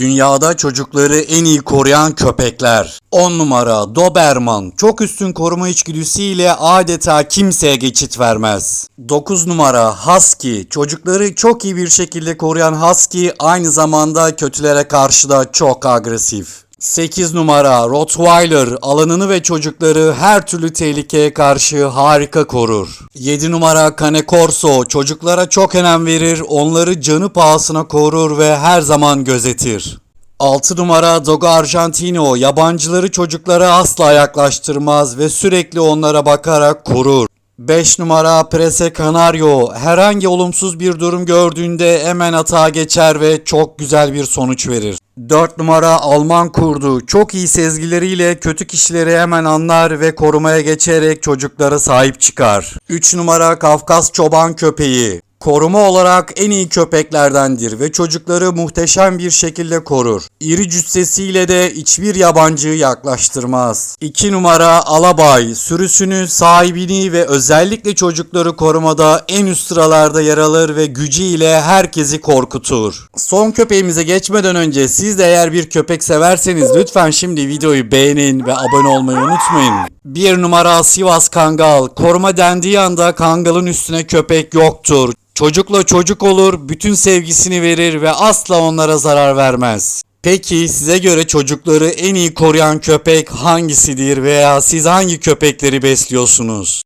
Dünyada çocukları en iyi koruyan köpekler. 10 numara Doberman. Çok üstün koruma içgüdüsüyle adeta kimseye geçit vermez. 9 numara Husky. Çocukları çok iyi bir şekilde koruyan Husky aynı zamanda kötülere karşı da çok agresif. 8 numara Rottweiler alanını ve çocukları her türlü tehlikeye karşı harika korur. 7 numara Cane Corso çocuklara çok önem verir, onları canı pahasına korur ve her zaman gözetir. 6 numara Dogo Argentino yabancıları çocuklara asla yaklaştırmaz ve sürekli onlara bakarak korur. 5 numara Prese Canario herhangi olumsuz bir durum gördüğünde hemen atağa geçer ve çok güzel bir sonuç verir. 4 numara Alman kurdu. Çok iyi sezgileriyle kötü kişileri hemen anlar ve korumaya geçerek çocuklara sahip çıkar. 3 numara Kafkas çoban köpeği. Koruma olarak en iyi köpeklerdendir ve çocukları muhteşem bir şekilde korur. İri cüssesiyle de hiçbir yabancıyı yaklaştırmaz. 2 numara Alabay, sürüsünü, sahibini ve özellikle çocukları korumada en üst sıralarda yer alır ve gücüyle herkesi korkutur. Son köpeğimize geçmeden önce siz de eğer bir köpek severseniz lütfen şimdi videoyu beğenin ve abone olmayı unutmayın. 1 numara Sivas Kangal. Koruma dendiği anda Kangal'ın üstüne köpek yoktur. Çocukla çocuk olur, bütün sevgisini verir ve asla onlara zarar vermez. Peki size göre çocukları en iyi koruyan köpek hangisidir veya siz hangi köpekleri besliyorsunuz?